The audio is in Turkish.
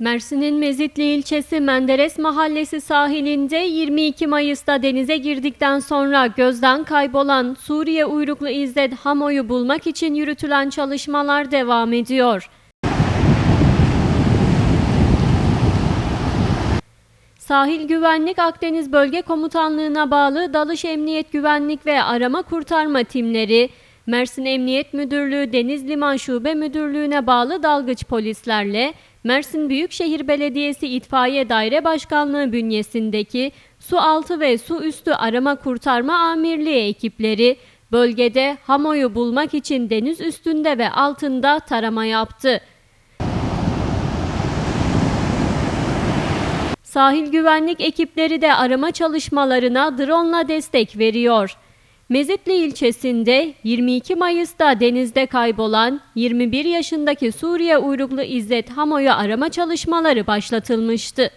Mersin'in Mezitli ilçesi Menderes mahallesi sahilinde 22 Mayıs'ta denize girdikten sonra gözden kaybolan Suriye uyruklu İzzet Hamo'yu bulmak için yürütülen çalışmalar devam ediyor. Sahil Güvenlik Akdeniz Bölge Komutanlığı'na bağlı Dalış Emniyet Güvenlik ve Arama Kurtarma timleri, Mersin Emniyet Müdürlüğü Deniz Liman Şube Müdürlüğü'ne bağlı dalgıç polislerle Mersin Büyükşehir Belediyesi İtfaiye Daire Başkanlığı bünyesindeki su altı ve su üstü arama kurtarma amirliği ekipleri bölgede Hamo'yu bulmak için deniz üstünde ve altında tarama yaptı. Sahil güvenlik ekipleri de arama çalışmalarına drone'la destek veriyor. Mezitli ilçesinde 22 Mayıs'ta denizde kaybolan 21 yaşındaki Suriye uyruklu İzzet Hamo'yu arama çalışmaları başlatılmıştı.